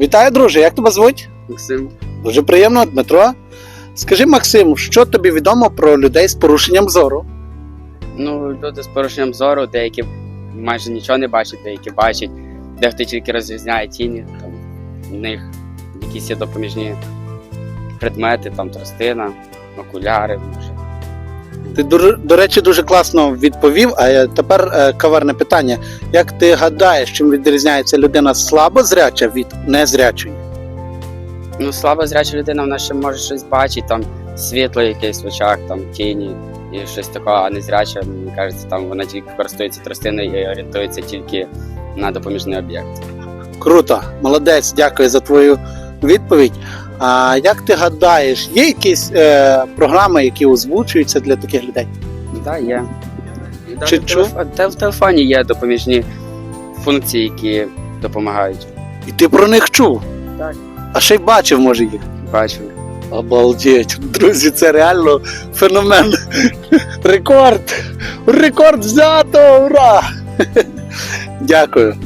Вітаю, друже, як тебе звуть? Максим. Дуже приємно, Дмитро. Скажи, Максим, що тобі відомо про людей з порушенням зору? Ну, люди з порушенням зору, деякі майже нічого не бачать, деякі бачать, дехто тільки розрізняє тіні, там в них якісь є допоміжні предмети, там тростина, окуляри, може. Ти до, до речі дуже класно відповів. А тепер е, каверне питання: як ти гадаєш, чим відрізняється людина слабозряча від незрячої? Ну, слабо зряча людина, вона ще може щось бачить, там світло якесь в очах, там тіні і щось такого, а не зряча, мені кажеться, там вона тільки користується тростиною і орієнтується тільки на допоміжний об'єкт. Круто, молодець, дякую за твою відповідь. А як ти гадаєш, є якісь е, програми, які озвучуються для таких людей? Так, є. Чи навіть в чув? телеф- Та в телефоні є допоміжні функції, які допомагають. І ти про них чув? Так. А ще й бачив, може, їх. Бачу. Обалдеть, друзі, це реально феномен. Рекорд! Рекорд взято! Ура! Дякую.